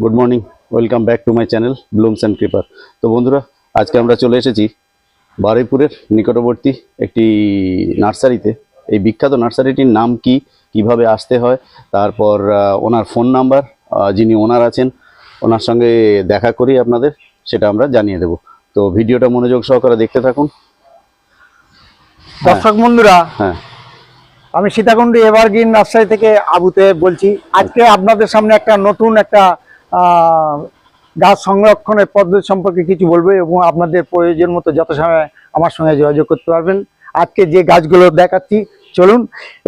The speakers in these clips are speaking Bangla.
Good morning welcome back to my channel blooms and creeper তো বন্ধুরা আজকে আমরা চলে এসেছি বারুইপুরের নিকটবর্তী একটি নার্সারিতে। এই বিখ্যাত নার্সারিটির নাম কি কীভাবে আসতে হয় তারপর ওনার ফোন নাম্বার যিনি ওনার আছেন ওনার সঙ্গে দেখা করি আপনাদের সেটা আমরা জানিয়ে দেব। তো ভিডিওটা মনোযোগ সহকারে দেখতে থাকুন। দর্শক বন্ধুরা হ্যাঁ আমি সীতাকুণ্ডী এভারগ্রিন নার্সারি থেকে আবুতে বলছি। আজকে আপনাদের সামনে একটা নতুন একটা গাছ সংরক্ষণের পদ্ধতি সম্পর্কে কিছু বলব এবং আপনাদের প্রয়োজন মতো যত সময় আমার সঙ্গে যোগাযোগ করতে পারবেন। আজকে যে গাছগুলো দেখাচ্ছি চলুন।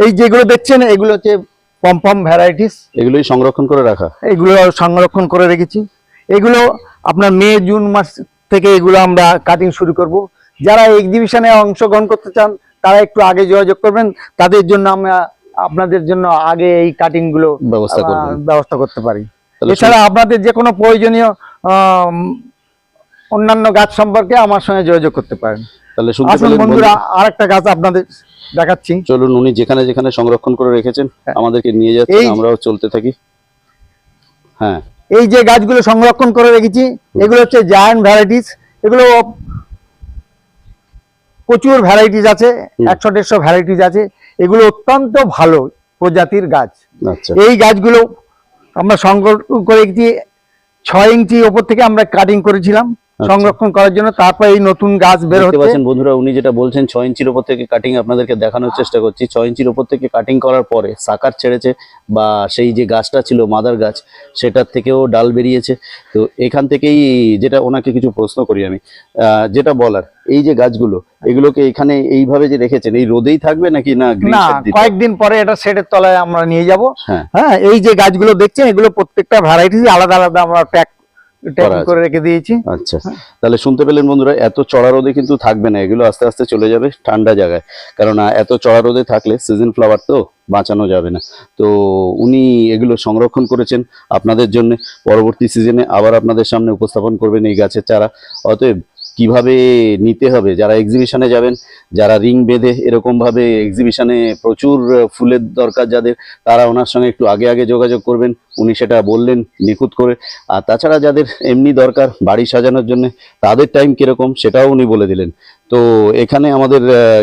এই যেগুলো দেখছেন এগুলো হচ্ছে পম্পম ভ্যারাইটিস এগুলোই সংরক্ষণ করে রাখা। এগুলো সংরক্ষণ করে রেখেছি। এগুলো আপনার মে জুন মাস থেকে এগুলো আমরা কাটিং শুরু করব। যারা এক্সিবিশনে অংশগ্রহণ করতে চান তারা একটু আগে যোগাযোগ করবেন তাদের জন্য আমরা আপনাদের জন্য আগে এই কাটিংগুলো ব্যবস্থা ব্যবস্থা করতে পারি। এছাড়া আপনাদের যে কোনো প্রয়োজনীয় অন্যান্য গাছ সম্পর্কে আমার সঙ্গে যোগাযোগ করতে পারেন। তাহলে আসুন বন্ধুরা বন্ধুরা? আরেকটা গাছ আপনাদের দেখাচ্ছি। চলুন উনি যেখানে যেখানে সংরক্ষণ করে রেখেছেন হ্যাঁ। আমাদেরকে নিয়ে যাচ্ছেন আমরাও চলতে থাকি। হ্যাঁ। এই যে গাছগুলো সংরক্ষণ করে রেখেছি এগুলো হচ্ছে জায়ান্ট ভ্যারাইটিস এগুলো প্রচুর ভ্যারাইটিস আছে একশো দেড়শো ভ্যারাইটিস আছে। এগুলো অত্যন্ত ভালো প্রজাতির গাছ। আচ্ছা। এই গাছগুলো আমরা সংগ্রহ করে ছয় ইঞ্চি ওপর থেকে আমরা কাটিং করেছিলাম। সংরক্ষণ করার জন্য তারপর এই নতুন গাছ বের দেখতে হচ্ছে। বন্ধুরা উনি যেটা বলছেন ছয় ইঞ্চির উপর থেকে কাটিং আপনাদেরকে দেখানোর চেষ্টা করছি। ছয় ইঞ্চির উপর থেকে কাটিং করার পরে সাকার ছেড়েছে বা সেই যে গাছটা ছিল মাদার গাছ সেটার থেকেও ডাল বেরিয়েছে। তো এখান থেকেই যেটা ওনাকে কিছু প্রশ্ন করি আমি। আহ, যেটা বলার এই যে গাছগুলো এগুলোকে এখানে এইভাবে যে রেখেছেন এই রোদেই থাকবে নাকি না কয়েকদিন পরে এটা সেটের তলায় আমরা নিয়ে যাব। হ্যাঁ। হ্যাঁ এই যে গাছগুলো দেখছেন এগুলো প্রত্যেকটা ভ্যারাইটিস আলাদা আলাদা আমরা আছে। করে রেখে দিয়েছি। আচ্ছা। তাহলে শুনতে পেলেন বন্ধুরা এত চড়া রোদে কিন্তু থাকবে না এগুলো আস্তে আস্তে চলে যাবে ঠান্ডা জায়গায়। এত চড়া রোদে থাকলে সিজন ফ্লাওয়ার তো বাঁচানো যাবে না। তো উনি এগুলো সংরক্ষণ করেছেন আপনাদের জন্য। পরবর্তী সিজনে আবার আপনাদের সামনে উপস্থাপন করবেন এই গাছের চারা। অতএব কীভাবে নিতে হবে? যারা এক্সিবিশনে যাবেন, যারা রিং বেঁধে এরকমভাবে এক্সিবিশনে প্রচুর ফুলের দরকার যাদের, তারা ওনার সঙ্গে একটু আগে আগে যোগাযোগ করবেন। উনি সেটা বললেন নিখুঁত করে। আর তাছাড়া যাদের এমনি দরকার বাড়ি সাজানোর জন্য, তাদের টাইম কীরকম সেটাও উনি বলে দিলেন। তো এখানে আমাদের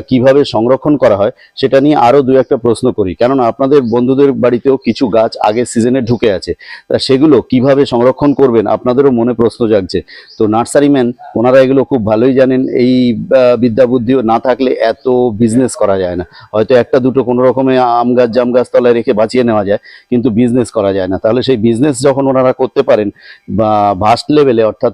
কীভাবে সংরক্ষণ করা হয় সেটা নিয়ে আরও দু একটা প্রশ্ন করি। কেননা আপনাদের বন্ধুদের বাড়িতেও কিছু গাছ আগের সিজনে ঢুকে আছে। তা সেগুলো কীভাবে সংরক্ষণ করবেন আপনাদেরও মনে প্রশ্ন জাগছে। তো নার্সারিম্যান ওনারা এগুলো খুব ভালোই জানেন। এই বিদ্যা বুদ্ধিও না থাকলে এত বিজনেস করা যায় না। হয়তো একটা দুটো কোনো রকমে আম গাছ, জাম গাছ তলায় রেখে বাঁচিয়ে নেওয়া যায়, কিন্তু বিজনেস করা যায় না। তাহলে সেই বিজনেস যখন ওনারা করতে পারেন, বা ভাস্ট লেভেলে অর্থাৎ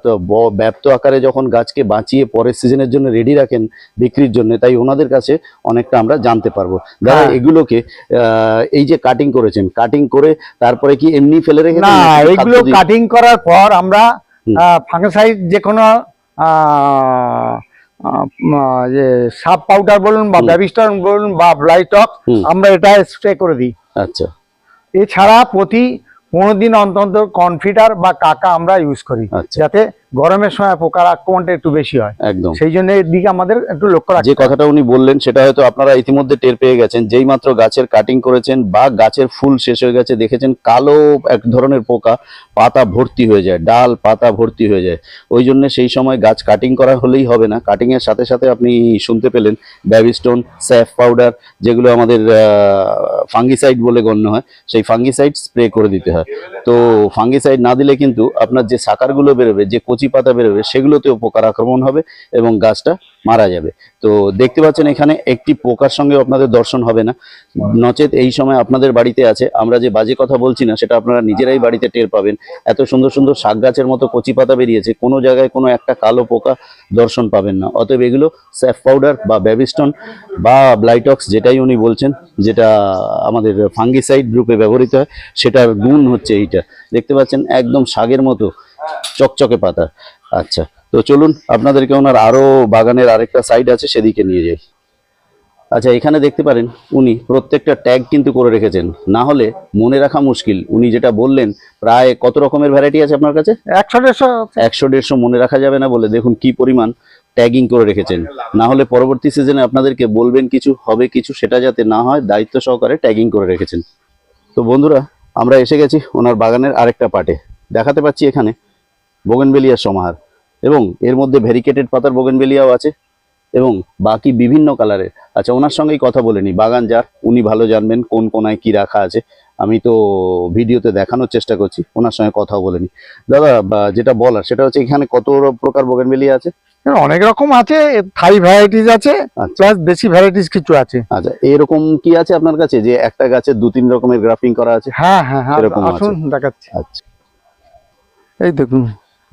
ব্যাপ্ত আকারে যখন গাছকে বাঁচিয়ে পরের সিজনের জন্য রেডি রাখেন বিক্রির জন্য তাই ওনাদের কাছে অনেকটা আমরা জানতে পারব যারা হ্যাঁ। এগুলোকে এই যে কাটিং করেছেন কাটিং করে তারপরে কি এমনি ফেলে রেখে না এগুলো কাটিং করার পর আমরা। ফাঙ্গিসাইড যে কোনো যে সাপ পাউডার বলুন বা। ব্যাবিস্টন বলুন বা ব্লাইটক আমরা এটা স্প্রে করে দিই আচ্ছা এছাড়া প্রতি পনেরো দিন অন্তর অন্তর কনফিডার বা কাকা আমরা ইউজ করি আচ্ছা যাতে গরমের সময় পোকার আক্রমণটা একটু বেশি হয়। একদম। সেই জন্য এর দিকে আমাদের একটু লক্ষ্য রাখা যে কথাটা উনি বললেন সেটা হয়তো আপনারা ইতিমধ্যে টের পেয়ে গেছেন। যেই মাত্র গাছের কাটিং করেছেন বা গাছের ফুল শেষ হয়ে গেছে দেখেছেন কালো এক ধরনের পোকা পাতা ভর্তি হয়ে যায় ডাল পাতা ভর্তি হয়ে যায়। ওই জন্য সেই সময় গাছ কাটিং করা হলেই হবে না। কাটিং এর সাথে সাথে আপনি শুনতে পেলেন ব্যাবিস্টোন স্যাফ পাউডার যেগুলো আমাদের ফাঙ্গিসাইড বলে গণ্য হয় সেই ফাঙ্গিসাইড স্প্রে করে দিতে হয়। তো ফাঙ্গিসাইড না দিলে কিন্তু আপনার যে সাকারগুলো বেরোবে যে কচি পাতা বেরোবে সেগুলোতেও পোকার আক্রমণ হবে এবং গাছটা মারা যাবে। তো দেখতে পাচ্ছেন এখানে একটি পোকার সঙ্গে আপনাদের দর্শন হবে না। নচেত এই সময় আপনাদের বাড়িতে আছে। আমরা যে বাজে কথা বলছি না, সেটা আপনারা নিজেরাই বাড়িতে টের পাবেন। এত সুন্দর সুন্দর শাক গাছের মতো কচি পাতা বেরিয়েছে, কোনো জায়গায় কোনো একটা কালো পোকা দর্শন পাবেন না। অতএব এগুলো স্যাফ পাউডার বা ব্যাবিস্টন বা ব্লাইটক্স যেটাই উনি বলছেন, যেটা আমাদের ফাঙ্গিসাইড গ্রুপে ব্যবহৃত হয়, সেটার গুণ হচ্ছে এইটা। দেখতে পাচ্ছেন একদম শাকের মতো চকচকে পাতা। আচ্ছা তো চলুন আপনাদেরকে ওনার আরও বাগানের আরেকটা সাইড আছে সেদিকে নিয়ে যাই। আচ্ছা এখানে দেখতে পারেন উনি প্রত্যেকটা ট্যাগ কিন্তু করে রেখেছেন। না হলে মনে রাখা মুশকিল উনি যেটা বললেন প্রায় কত রকমের ভ্যারাইটি আছে আপনার কাছে? একশো দেড়শো একশো দেড়শো মনে রাখা যাবে না বলে দেখুন কি পরিমাণ ট্যাগিং করে রেখেছেন। না হলে পরবর্তী সিজনে আপনাদেরকে বলবেন কিছু হবে কিছু সেটা যাতে না হয় দায়িত্ব সহকারে ট্যাগিং করে রেখেছেন। তো বন্ধুরা আমরা এসে গেছি ওনার বাগানের আরেকটা পার্টে দেখাতে পাচ্ছি এখানে বোগেনবেলিয়ার সমাহার এবং এর মধ্যে ভেরিকেটেড পাতার বোগেনবেলিয়াও আছে এবং বাকি বিভিন্ন কালারের। আচ্ছা ওনার সঙ্গেই কথা বলে নি বাগান যার উনি ভালো জানবেন কোন কোনায় কি রাখা আছে। আমি তো ভিডিওতে দেখানোর চেষ্টা করছি ওনার সঙ্গে কথাও বলে নি দাদা যেটা বলার সেটা হচ্ছে এখানে কত প্রকার বোগেনবেলিয়া আছে? অনেক রকম আছে থাই ভ্যারাইটিস আছে। প্লাস দেশি ভ্যারাইটিস কিছু আছে। আচ্ছা এরকম কি আছে আপনার কাছে যে একটা গাছে দু তিন রকমের গ্রাফিং করা আছে? হ্যাঁ হ্যাঁ হ্যাঁ এরকম আছে। দেখাচ্ছি। আচ্ছা। এই দেখুন।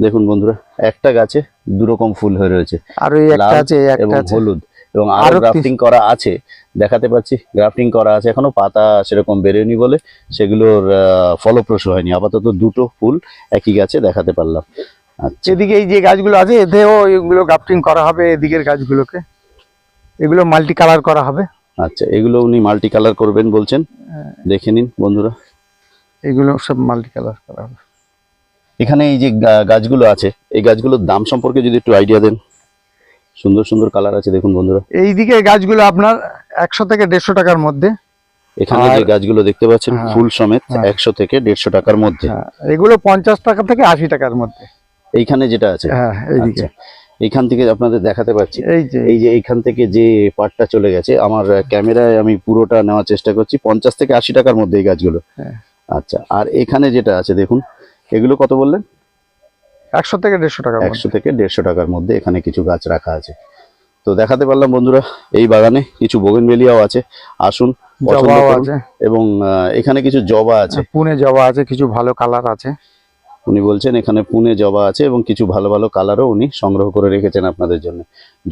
দেখুন বন্ধুরা একটা গাছে দু রকম ফুল হয়ে রয়েছে। আর ওই একটা আছে একটা আছে। হলুদ। এবং আরও গ্রাফটিং করা আছে দেখাতে পাচ্ছি গ্রাফটিং করা আছে। এখনও পাতা সেরকম বেরোয়নি বলে সেগুলোর ফলপ্রসূ হয়নি। আপাতত দুটো ফুল একই গাছে দেখাতে পারলাম। আচ্ছা। এদিকে এই যে গাছগুলো আছে এতেও এগুলো গ্রাফটিং করা হবে এদিকের গাছগুলোকে। এগুলো মাল্টি কালার করা হবে। আচ্ছা এগুলো উনি মাল্টি কালার করবেন বলছেন। হ্যাঁ। দেখে নিন বন্ধুরা। এগুলো সব মাল্টি কালার করা হবে। এখানে এই যে গাছগুলো আছে এই গাছগুলোর দাম সম্পর্কে যদি একটু আইডিয়া দেন। সুন্দর সুন্দর কালার আছে দেখুন বন্ধুরা। এইদিকে গাছগুলো আপনার একশো থেকে দেড়শো টাকার মধ্যে। এখানে যে গাছগুলো দেখতে পাচ্ছেন হ্যাঁ, ফুল সমেত হ্যাঁ। একশো থেকে দেড়শো টাকার মধ্যে। হ্যাঁ, এগুলো পঞ্চাশ টাকা থেকে আশি টাকার মধ্যে। এইখানে যেটা আছে। হ্যাঁ এইদিকে। আচ্ছা এইখান থেকে আপনাদের দেখাতে পাচ্ছি। এই যে। এই যে এইখান থেকে যে পার্টটা চলে গেছে আমার ক্যামেরায় আমি পুরোটা নেওয়ার চেষ্টা করছি পঞ্চাশ থেকে আশি টাকার মধ্যে এই গাছগুলো। আচ্ছা আর এখানে যেটা আছে দেখুন এগুলো কত বললেন? একশো থেকে দেড়শো মধ্যে একশো থেকে দেড়শো টাকার মধ্যে এখানে কিছু গাছ রাখা আছে। তো দেখাতে পারলাম বন্ধুরা এই বাগানে কিছু বোগেনবেলিয়াও আছে। আসুন এবং এখানে কিছু জবা আছে। পুনে জবা আছে কিছু ভালো কালার আছে। উনি বলছেন এখানে পুনে জবা আছে এবং কিছু ভালো ভালো কালারও উনি সংগ্রহ করে রেখেছেন আপনাদের জন্য।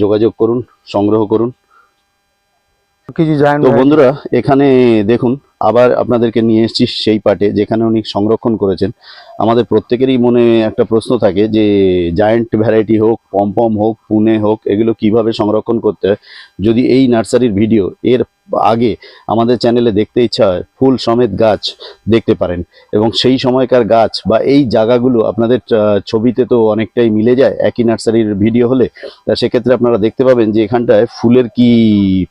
যোগাযোগ করুন সংগ্রহ করুন। কিছু জায়েন্ট তো বন্ধুরা এখানে দেখুন আবার আপনাদেরকে নিয়ে এসেছি সেই পার্টে যেখানে উনি সংরক্ষণ করেছেন। আমাদের প্রত্যেকেরই মনে একটা প্রশ্ন থাকে যে জায়ান্ট ভ্যারাইটি হোক পমপম হোক, পুনে হোক, এগুলো কীভাবে সংরক্ষণ করতে হয়? যদি এই নার্সারির ভিডিও এর আগে আমাদের চ্যানেলে দেখতে ইচ্ছা হয়, ফুল সমেত গাছ দেখতে পারেন। এবং সেই সময়কার গাছ বা এই জায়গাগুলো আপনাদের ছবিতে তো অনেকটাই মিলে যায়, একই নার্সারির ভিডিও হলে, তা সেক্ষেত্রে আপনারা দেখতে পাবেন যে এখানটায় ফুলের কি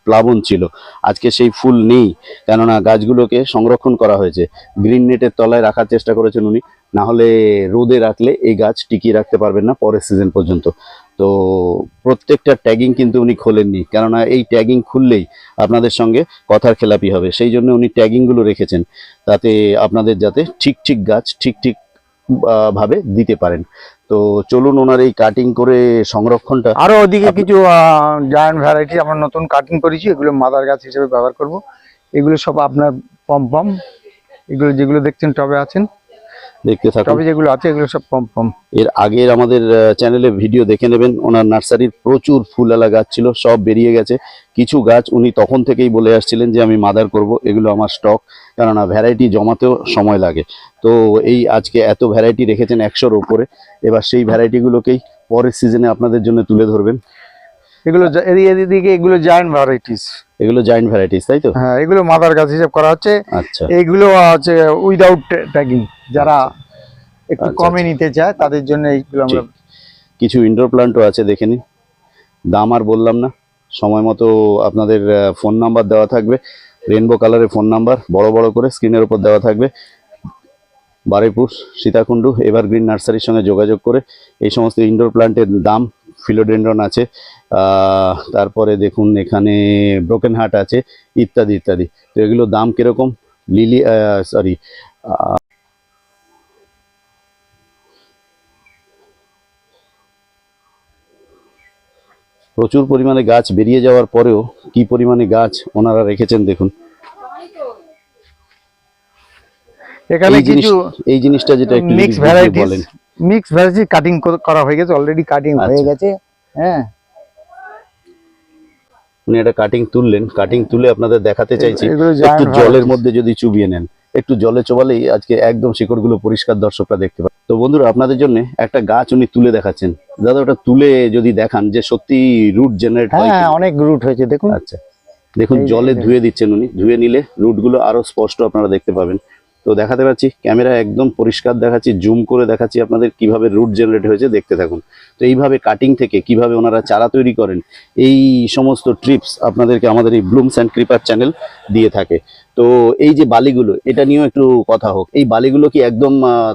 প্লাবন ছিল। আজকে সেই ফুল নেই, কেননা গাছগুলোকে সংরক্ষণ করা হয়েছে। গ্রিন নেটের তলায় রাখার চেষ্টা করেছেন উনি। না হলে রোদে রাখলে এই গাছ টিকিয়ে রাখতে পারবেন না পরের সিজন পর্যন্ত। তো প্রত্যেকটা ট্যাগিং কিন্তু উনি খোলেননি কেননা এই ট্যাগিং খুললেই আপনাদের সঙ্গে কথার খেলাপি হবে। সেই জন্য উনি ট্যাগিংগুলো রেখেছেন তাতে আপনাদের যাতে ঠিক ঠিক গাছ ঠিক ঠিক ভাবে দিতে পারেন। তো চলুন ওনার এই কাটিং করে সংরক্ষণটা আরও ওদিকে কিছু জায়ান্ট ভ্যারাইটি আমরা নতুন কাটিং করেছি এগুলো মাদার গাছ হিসেবে ব্যবহার করব। এগুলো সব আপনার পম পম এগুলো যেগুলো দেখছেন টবে আছেন। দেখতে থাকুন। টবে যেগুলো আছে এগুলো সব পম পম এর আগের আমাদের চ্যানেলে ভিডিও দেখে নেবেন। ওনার নার্সারির প্রচুর ফুলালা গাছ ছিল সব বেরিয়ে গেছে। কিছু গাছ উনি তখন থেকেই বলে আসছিলেন যে আমি মাদার করব এগুলো আমার স্টক কেননা ভ্যারাইটি জমাতেও সময় লাগে। তো এই আজকে এত ভ্যারাইটি রেখেছেন একশোর ওপরে এবার সেই ভ্যারাইটিগুলোকেই পরের সিজনে আপনাদের জন্য তুলে ধরবেন। এগুলো এদিকে এগুলো জায়ান্ট ভ্যারাইটিস এগুলো জায়েন্ট ভ্যারাইটিস তাই তো? হ্যাঁ এগুলো মাদার গাছ হিসেবে করা হচ্ছে। আচ্ছা। এইগুলো আছে উইদাউট ট্যাগিং যারা একটু আচ্ছা, কমে নিতে চায় তাদের জন্য এইগুলো আমরা কিছু ইনডোর প্লান্টও আছে দেখে নিন। দাম আর বললাম না। সময় মতো আপনাদের ফোন নাম্বার দেওয়া থাকবে। রেনবো কালারের ফোন নাম্বার বড় বড় করে স্ক্রিনের উপর দেওয়া থাকবে। বারেপুর সীতাকুণ্ডু এভারগ্রিন নার্সারির সঙ্গে যোগাযোগ করে এই সমস্ত ইনডোর প্লান্টের দাম ফিলোডেন্ড্রন আছে। তারপরে দেখুন এখানে ব্রোকেন হার্ট আছে ইত্যাদি ইত্যাদি। তো এগুলোর দাম কীরকম? লিলি সরি প্রচুর পরিমাণে গাছ বেরিয়ে যাওয়ার পরেও কি পরিমাণে গাছ ওনারা রেখেছেন দেখুন। এখানে এই জিনিস কিছু এই জিনিসটা যেটা একটু মিক্স বুঝিয়ে ভ্যারাইটিস বলেন। মিক্স ভ্যারাইটি কাটিং করা হয়ে গেছে অলরেডি কাটিং হয়ে আচ্ছা। গেছে হ্যাঁ। উনি একটা কাটিং তুললেন। কাটিং তুলে আপনাদের দেখাতে চাইছি একটু জলের মধ্যে যদি চুবিয়ে নেন। একটু জলে চোবালেই আজকে একদম শিকড়গুলো পরিষ্কার দর্শকরা দেখতে পাবে। তো বন্ধুরা আপনাদের জন্য একটা গাছ উনি তুলে দেখাচ্ছেন। দাদা ওটা তুলে যদি দেখান যে সত্যি রুট জেনারেট হয় হ্যাঁ অনেক রুট হয়েছে দেখুন। আচ্ছা। দেখুন জলে ধুয়ে দিচ্ছেন উনি। ধুয়ে নিলে রুটগুলো আরও স্পষ্ট আপনারা দেখতে পাবেন। তো দেখাতে পাচ্ছি ক্যামেরা একদম পরিষ্কার দেখাচ্ছি জুম করে দেখাচ্ছি আপনাদের কীভাবে রুট জেনারেট হয়েছে দেখতে থাকুন। তো এইভাবে কাটিং থেকে কীভাবে ওনারা চারা তৈরি করেন এই সমস্ত ট্রিপস আপনাদেরকে আমাদের এই ব্লুমস অ্যান্ড ক্রিপার চ্যানেল দিয়ে থাকে। তো এই যে বালিগুলো এটা নিয়েও একটু কথা হোক এই বালিগুলো কি একদম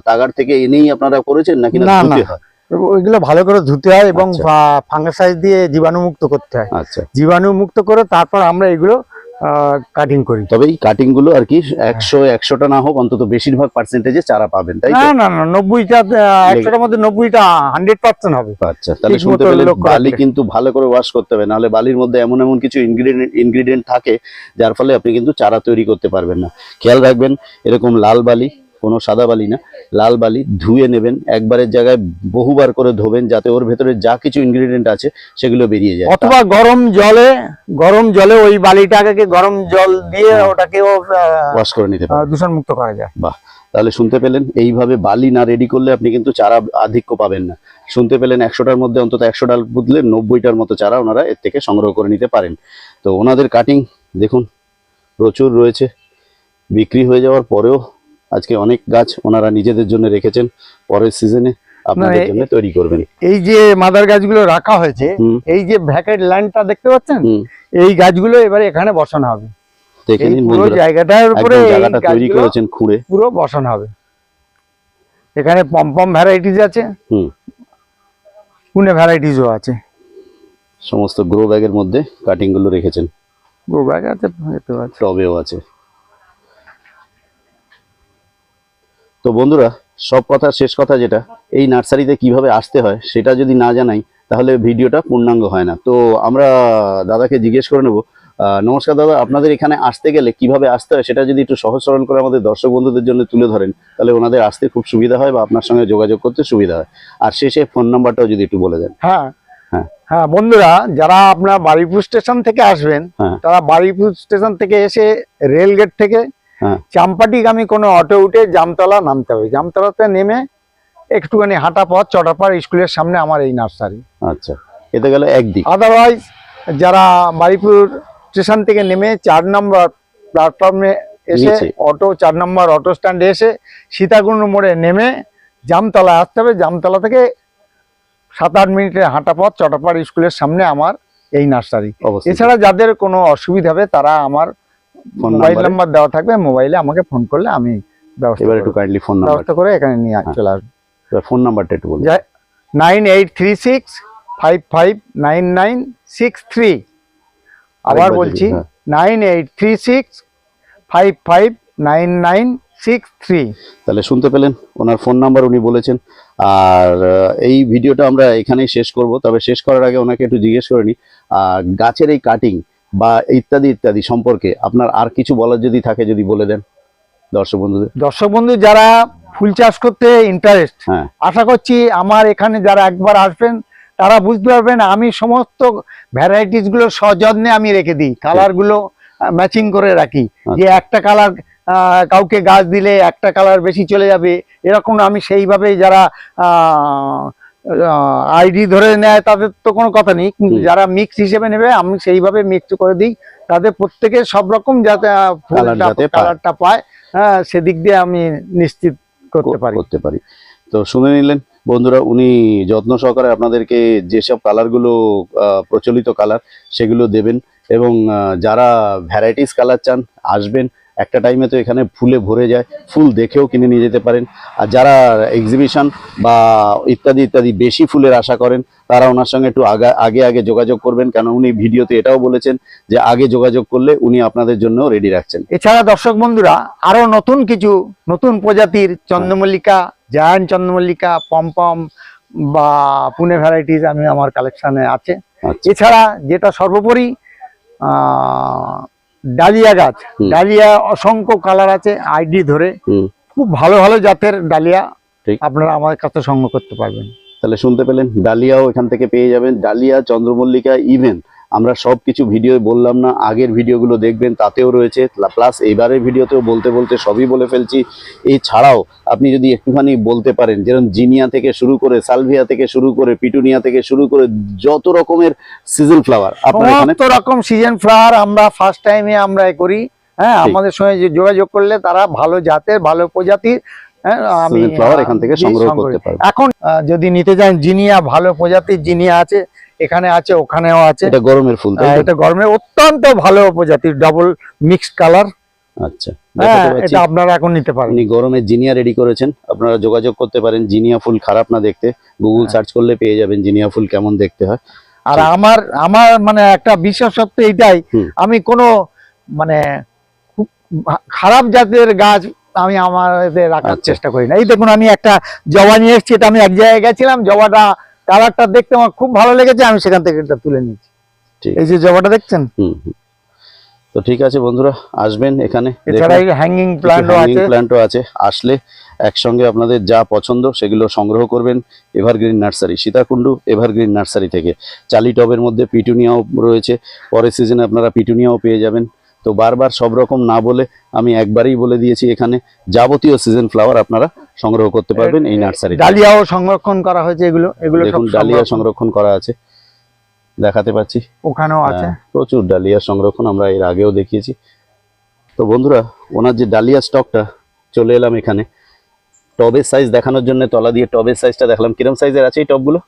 তাগার থেকে এনেই আপনারা করেছেন নাকি না। হয়? ওইগুলো ভালো করে ধুতে হয় এবং আচ্ছা। ফাঙ্গাসাইড দিয়ে জীবাণুমুক্ত করতে হয়। আচ্ছা। জীবাণুমুক্ত করে তারপর আমরা এগুলো কাটিং করি। তবে এই কাটিংগুলো আর কি একশো একশোটা না হোক অন্তত বেশিরভাগ পার্সেন্টেজে চারা পাবেন তাই না না না নব্বইটা একশোটার মধ্যে নব্বইটা হান্ড্রেড পার্সেন্ট হবে। আচ্ছা তাহলে শুনতে পেলেন বালি কিন্তু ভালো করে ওয়াশ করতে হবে নাহলে বালির মধ্যে এমন এমন কিছু ইনগ্রিডিয়েন্ট ইনগ্রিডিয়েন্ট থাকে যার ফলে আপনি কিন্তু চারা তৈরি করতে পারবেন না। খেয়াল রাখবেন এরকম লাল বালি কোনো সাদা বালি না লাল বালি ধুয়ে নেবেন একবারের জায়গায় বহুবার করে ধোবেন যাতে ওর ভেতরে যা কিছু ইনগ্রিডিয়েন্ট আছে সেগুলো বেরিয়ে যায়। অথবা গরম জলে গরম জলে ওই বালিটাকে গরম জল দিয়ে ওটাকেও ওয়াশ করে নিতে পারেন। দূষণ মুক্ত করা যায়। বাহ তাহলে শুনতে পেলেন এইভাবে বালি না রেডি করলে আপনি কিন্তু চারা আধিক্য পাবেন না। শুনতে পেলেন একশোটার মধ্যে অন্তত একশো ডাল বুঝলে নব্বইটার মতো চারা ওনারা এর থেকে সংগ্রহ করে নিতে পারেন। তো ওনাদের কাটিং দেখুন প্রচুর রয়েছে। বিক্রি হয়ে যাওয়ার পরেও আজকে অনেক গাছ ওনারা নিজেদের জন্য রেখেছেন পরের সিজনে আপনাদের জন্য তৈরি করবেন। এই যে মাদার গাছগুলো রাখা হয়েছে এই যে ভ্যাকেট লাইনটা দেখতে পাচ্ছেন? এই গাছগুলো এবারে এখানে বসানো হবে। দেখে নিন বন্ধুরা জায়গাটার উপরে জায়গাটা তৈরি করেছেন খুঁড়ে। পুরো বসানো হবে। এখানে পম্পম ভ্যারাইটিস আছে। হুম। পুনে ভ্যারাইটিসও আছে। সমস্ত গ্রো ব্যাগের মধ্যে কাটিংগুলো রেখেছেন। গো ব্যাগ আছে টবেও আছে। তো বন্ধুরা সব কথা শেষ কথা যেটা এই নার্সারিতে কীভাবে আসতে হয় সেটা যদি না জানাই তাহলে ভিডিওটা পূর্ণাঙ্গ হয় না তো আমরা দাদাকে জিজ্ঞেস করে নেব নমস্কার দাদা আপনাদের এখানে আসতে গেলে কীভাবে আসতে হয় সেটা যদি একটু সহজ সরল করে আমাদের দর্শক বন্ধুদের জন্য তুলে ধরেন তাহলে ওনাদের আসতে খুব সুবিধা হয় বা আপনার সঙ্গে যোগাযোগ করতে সুবিধা হয় আর শেষে ফোন নাম্বারটাও যদি একটু বলে দেন হ্যাঁ হ্যাঁ। হ্যাঁ বন্ধুরা যারা আপনার বারুইপুর স্টেশন থেকে আসবেন হ্যাঁ। তারা বারুইপুর স্টেশন থেকে এসে রেল গেট থেকে। চাম্পাটিগামী কোনো অটো উঠে জামতলা নামতে হবে। জামতলাতে নেমে একটুখানি হাঁটা পথ চটাপাড় স্কুলের সামনে আমার এই নার্সারি। আচ্ছা এতে গেলে একদিক। আদারওয়াইজ যারা বারুইপুর স্টেশন থেকে নেমে চার নম্বর প্ল্যাটফর্মে এসে অটো চার নম্বর অটো স্ট্যান্ডে এসে সীতাকুণ্ড মোড়ে নেমে জামতলা আসতে হবে। জামতলা থেকে সাত আট মিনিটের হাঁটা পথ চটাপাড় স্কুলের সামনে আমার এই নার্সারি। এছাড়া যাদের কোনো অসুবিধা হবে তারা আমার ফোন মোবাইল নাম্বারে দেওয়া থাকবে মোবাইলে আমাকে ফোন করলে আমি ব্যবস্থা এবার একটু কাইন্ডলি ফোন নাম্বার ব্যবস্থা করে এখানে নিয়ে হ্যাঁ। চলে আসব। এবার ফোন নাম্বারটা একটু বলুন। Nine eight three six five five nine nine six three আবার বলছি। Nine eight three six five five nine nine six three তাহলে শুনতে পেলেন ওনার ফোন নাম্বার উনি বলেছেন। আর এই ভিডিওটা আমরা এখানেই শেষ করব তবে শেষ করার আগে ওনাকে একটু জিজ্ঞেস করে নিই। গাছের এই কাটিং বা ইত্যাদি ইত্যাদি সম্পর্কে আপনার আর কিছু বলার যদি থাকে যদি বলে দেন দর্শক বন্ধুদের। দর্শক বন্ধু যারা ফুল চাষ করতে ইন্টারেস্ট হ্যাঁ। আশা করছি আমার এখানে যারা একবার আসবেন তারা বুঝতে পারবেন আমি সমস্ত ভ্যারাইটিসগুলো সযত্নে আমি রেখে দিই কালারগুলো ম্যাচিং করে রাখি। যে একটা কালার কাউকে গাছ দিলে একটা কালার বেশি চলে যাবে এরকম আমি সেইভাবে যারা আইডি ধরে নেয় তাদের তো কোনো কথা নেই। কিন্তু যারা মিক্স হিসেবে নেবে আমি সেইভাবে মিক্স করে দিই। তাদের প্রত্যেকের সব রকম যাতে। কালারটা পায়। হ্যাঁ সেদিক দিয়ে আমি নিশ্চিত করতে পারি। করতে পারি। তো শুনে নিলেন বন্ধুরা উনি যত্ন সহকারে আপনাদেরকে যেসব কালারগুলো প্রচলিত কালার সেগুলো দেবেন। এবং যারা ভ্যারাইটিস কালার চান আসবেন। একটা টাইমে তো এখানে ফুলে ভরে যায় ফুল দেখেও কিনে নিয়ে যেতে পারেন। আর যারা এক্সিবিশন বা ইত্যাদি ইত্যাদি বেশি ফুলের আশা করেন তারা ওনার সঙ্গে একটু আগা আগে আগে যোগাযোগ করবেন। কেন উনি ভিডিওতে এটাও বলেছেন যে আগে যোগাযোগ করলে উনি আপনাদের জন্য রেডি রাখছেন। এছাড়া দর্শক বন্ধুরা আরও নতুন কিছু নতুন প্রজাতির চন্দ্রমল্লিকা জায়ান্ট চন্দ্রমল্লিকা পমপম বা পুনে ভ্যারাইটিস আমি আমার কালেকশানে আছে। আচ্ছা। এছাড়া যেটা সর্বোপরি আহ, ডালিয়া গাছ। ডালিয়া অসংখ্য কালার আছে আইডি ধরে। খুব ভালো ভালো জাতের ডালিয়া। আপনারা আমার কাছে সংগ্রহ করতে পারবেন। তাহলে শুনতে পেলেন ডালিয়াও এখান থেকে পেয়ে যাবেন। ডালিয়া চন্দ্রমল্লিকা ইভেন আমরা সব কিছু ভিডিও বললাম না আগের ভিডিওগুলো দেখবেন তাতেও রয়েছে। প্লাস এইবারের ভিডিওতেও বলতে বলতে সবই বলে ফেলছি। এছাড়াও আপনি যদি একটুখানি বলতে পারেন যেরকম জিনিয়া থেকে শুরু করে সালভিয়া থেকে শুরু করে পিটুনিয়া থেকে শুরু করে যত রকমের সিজন ফ্লাওয়ার আপনার এখানে রকম সিজন ফ্লাওয়ার আমরা ফার্স্ট টাইমে আমরা এ করি। হ্যাঁ আমাদের সঙ্গে যে যোগাযোগ করলে তারা ভালো জাতের ভালো প্রজাতির হ্যাঁ, আমি এখান থেকে সংগ্রহ সংগ্রহ করতে পারবে। এখন যদি নিতে চান জিনিয়া ভালো প্রজাতির জিনিয়া আছে এখানে আছে ওখানেও আছে। এটা গরমের ফুল আহ, এটা গরমে অত্যন্ত ভালো প্রজাতির ডাবল মিক্সড কালার আচ্ছা হ্যাঁ এটা আপনারা এখন নিতে পারেন। উনি গরমের জিনিয়া রেডি করেছেন। আপনারা যোগাযোগ করতে পারেন জিনিয়া ফুল খারাপ না দেখতে। গুগল হ্যাঁ। সার্চ করলে পেয়ে যাবেন জিনিয়া ফুল কেমন দেখতে হয়। আর আমার আমার মানে একটা বিশেষত্ব এটাই আমি কোনো মানে খুব খারাপ জাতের গাছ আমি আমার এতে রাখার আচ্ছা। চেষ্টা করি না। এই দেখুন আমি একটা জবা নিয়ে এসেছি এটা আমি এক জায়গায় গেছিলাম জবাটা কালারটা দেখতে আমার খুব ভালো লেগেছে আমি সেখান থেকে এটা তুলে নিয়েছি। ঠিক এই যে জবাটা দেখছেন। তো ঠিক আছে বন্ধুরা আসবেন এখানে হ্যাঙ্গিং প্ল্যান্টও আছে। প্ল্যান্টও আছে। আসলে একসঙ্গে আপনাদের যা পছন্দ সেগুলো সংগ্রহ করবেন evergreen nursery Sitakunda evergreen nursery থেকে। চালি টবের মধ্যে পিটুনিয়াও রয়েছে। পরের সিজনে আপনারা পিটুনিয়াও পেয়ে যাবেন। তো বারবার সব রকম না বলে আমি একবারই বলে দিয়েছি এখানে যাবতীয় সিজন ফ্লাওয়ার আপনারা সংগ্রহ করতে পারবেন এই নার্সারি ডালিয়াও সংরক্ষণ করা হয়েছে এগুলো এগুলো দেখুন ডালিয়া সংরক্ষণ- করা আছে। দেখাতে পাচ্ছি। ওখানেও আছে। হ্যাঁ, প্রচুর ডালিয়া সংরক্ষণ আমরা এর আগেও দেখিয়েছি। তো বন্ধুরা ওনার যে ডালিয়া স্টকটা চলে এলাম এখানে। টবের সাইজ দেখানোর জন্য তলা দিয়ে টবের সাইজটা দেখলাম। কিরম সাইজের আছে এই টবগুলো?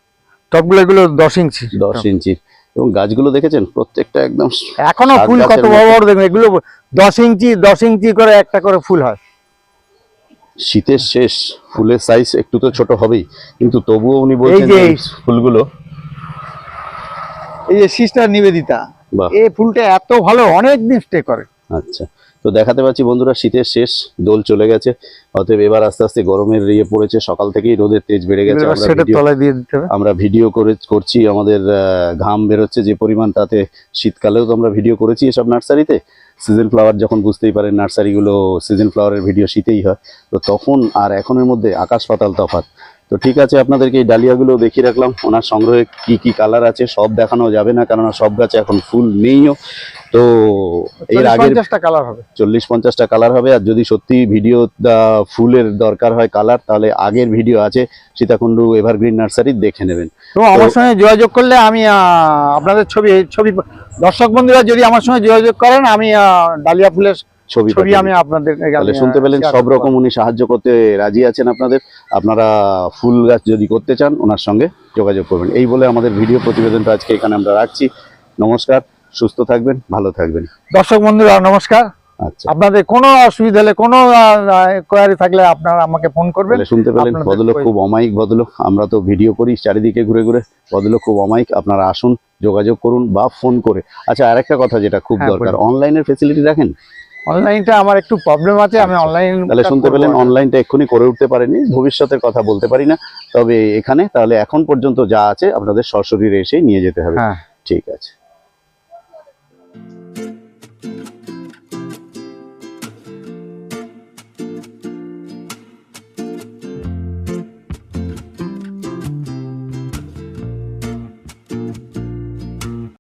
টপগুলো এগুলো দশ ইঞ্চি। দশ ইঞ্চির। এবং গাছগুলো দেখেছেন? প্রত্যেকটা একদম এখনও ফুল কত বড় বড় দেখুন এগুলো দশ ইঞ্চি দশ ইঞ্চি করে একটা করে ফুল হয়। শীতের শেষ ফুলের সাইজ একটু তো ছোট হবেই কিন্তু তবুও উনি বলছেন ফুলগুলো। এই যে সিস্টার নিবেদিতা এই ফুলটা এত ভালো অনেক দিন স্টে করে। আচ্ছা। তো দেখাতে পাচ্ছি বন্ধুরা শীতের শেষ দোল চলে গেছে। অতএব এবার আস্তে আস্তে গরমের ইয়ে পড়েছে সকাল থেকেই রোদের তেজ বেড়ে গেছে। আমরা ভিডিও করে করছি আমাদের ঘাম বেরোচ্ছে যে পরিমাণ তাতে শীতকালেও তো আমরা ভিডিও করেছি এসব নার্সারিতে। সিজন ফ্লাওয়ার যখন বুঝতেই পারেন নার্সারিগুলো সিজন ফ্লাওয়ারের ভিডিও শীতেই হয়। তো তখন আর এখনের মধ্যে আকাশ পাতাল তফাৎ। তো ঠিক আছে আপনাদেরকে এই ডালিয়াগুলো দেখিয়ে রাখলাম। ওনার সংগ্রহে কি কি কালার আছে সব দেখানো যাবে না কেননা সব গাছে এখন ফুল নেইও। তো এর আগের পঞ্চাশটা কালার হবে। চল্লিশ পঞ্চাশটা কালার হবে। আর যদি সত্যি ভিডিও ফুলের দরকার হয় কালার তাহলে আগের ভিডিও আছে সীতাকুণ্ডু এভারগ্রিন নার্সারি দেখে নেবেন। তো আমার সঙ্গে যোগাযোগ করলে আমি আপনাদের ছবি ছবি দর্শক বন্ধুরা যদি আমার সঙ্গে যোগাযোগ করেন আমি ডালিয়া ফুলের ছবি ছবি আমি। আপনাদের তাহলে শুনতে পেলেন সব রকম উনি সাহায্য করতে রাজি আছেন আপনাদের। আপনারা ফুল গাছ যদি করতে চান ওনার সঙ্গে যোগাযোগ করবেন। এই বলে আমাদের ভিডিও প্রতিবেদনটা আজকে এখানে আমরা রাখছি। নমস্কার। সুস্থ থাকবেন ভালো থাকবেন। দর্শক বন্ধুরা নমস্কার। আচ্ছা। আপনাদের কোনো অসুবিধা হলে কোনো কোয়ারি থাকলে আপনারা আমাকে ফোন করবেন। শুনতে পেলেন আপনাদের খুব অমায়িক ভদ্রলোক। আমরা তো ভিডিও করি চারিদিকে ঘুরে ঘুরে। ভদ্রলোক খুব অমায়িক। আপনারা আসুন যোগাযোগ করুন বা ফোন করে। আচ্ছা আরেকটা কথা যেটা খুব হ্যাঁ, দরকার। অনলাইনের ফেসিলিটি রাখেন অনলাইনটা আমার একটু প্রবলেম আছে আমি অনলাইন তাহলে শুনতে পেলেন অনলাইনটা এক্ষুনি করে উঠতে পারেনি। ভবিষ্যতের কথা বলতে পারি না। তবে এখানে তাহলে এখন পর্যন্ত যা আছে আপনাদের সশরীরে এসে নিয়ে যেতে হবে। হ্যাঁ। ঠিক আছে।